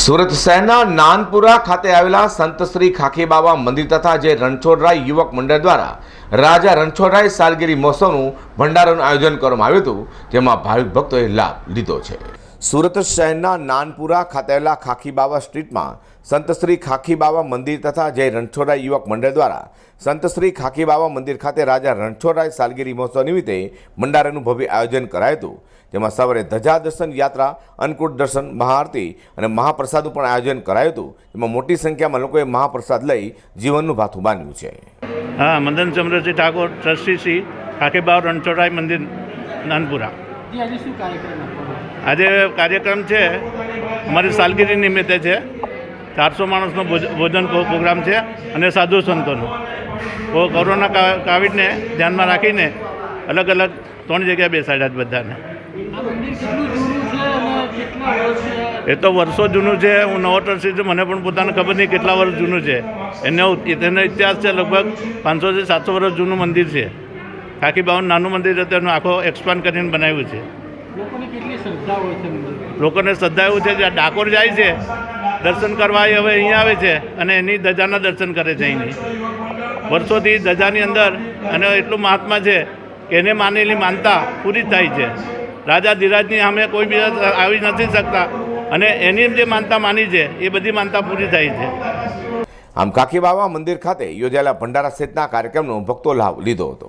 સુરત શહેરના નાનપુરા ખાતે આવેલા સંત શ્રી ખાખી મંદિર તથા જે રણછોડરાય યુવક મંડળ દ્વારા રાજા રણછોડરાય સાલગીરી મહોત્સવનું ભંડારાનું આયોજન કરવામાં આવ્યું હતું, જેમાં ભાવિક ભક્તોએ લાભ લીધો છે. સુરત શહેરના નાનપુરા ખાતેલા ખાખી બાવા સ્ટ્રીટમાં સંત શ્રી ખાખી બાવા મંદિર તથા જય રણછોડરાય યુવક મંડળ દ્વારા સંત શ્રી ખાખી બાબા મંદિર ખાતે રાજા રણછોડરાય સાલગીરી મહોત્સવ નિમિત્તે ભંડારાનું ભવ્ય આયોજન કરાયું હતું. જેમાં સવારે ધજા દર્શન યાત્રા, અન્નકૂટ દર્શન, મહાઆરતી અને મહાપ્રસાદનું પણ આયોજન કરાયું હતું. જેમાં મોટી સંખ્યામાં લોકોએ મહાપ્રસાદ લઈ જીવનનું ભાથું બાંધ્યું છે. હા, મદન ચંદ્રસિંહ ઠાકોર, ટ્રસ્ટી શ્રી ખાખીબાવ રણછોડરાય મંદિર, નાનપુરા. આજે કાર્યક્રમ છે? મારી સાલગીરી નિમિત્તે છે. ચારસો માણસનો ભોજ- ભોજન પ્રો- પ્રોગ્રામ છે અને સાધુ સંતોનો. કોરોના કાવિડને ધ્યાનમાં રાખીને અલગ અલગ ત્રણ જગ્યાએ બેસાડ્યા છે બધાને. એ તો વર્ષો જૂનું છે. હું નવો ટ્રસ્ટી છું મને પણ પોતાને ખબર નહીં કેટલા વર્ષ જૂનું છે. એનો તેનો ઇતિહાસ છે લગભગ પાંચસોથી સાતસો વર્ષ જૂનું મંદિર છે. ખાકી બાવન નાનું મંદિર હતું એનું આખો એક્સપાન્ડ કરીને બનાવ્યું છે. લોકોની કેટલી શ્રદ્ધા હોય છે મંદિર? લોકોને શ્રદ્ધા એવું છે જે ડાકોર જાય છે દર્શન કરવા એ હવે અહીંયા આવે છે અને એની ધજાના દર્શન કરે છે અહીંની વર્ષોથી ધજાની અંદર અને એટલું મહાત્મા છે કે એને માનેલી માનતા પૂરી થાય છે. રાજા ધીરાજની સામે કોઈ બીજા આવી નથી શકતા અને એની જે માનતા માની છે એ બધી માનતા પૂરી થાય છે. આમ કાકી બાવા મંદિર ખાતે યોજાયેલા ભંડારા સહિતના કાર્યક્રમનો ભક્તો લાભ લીધો હતો.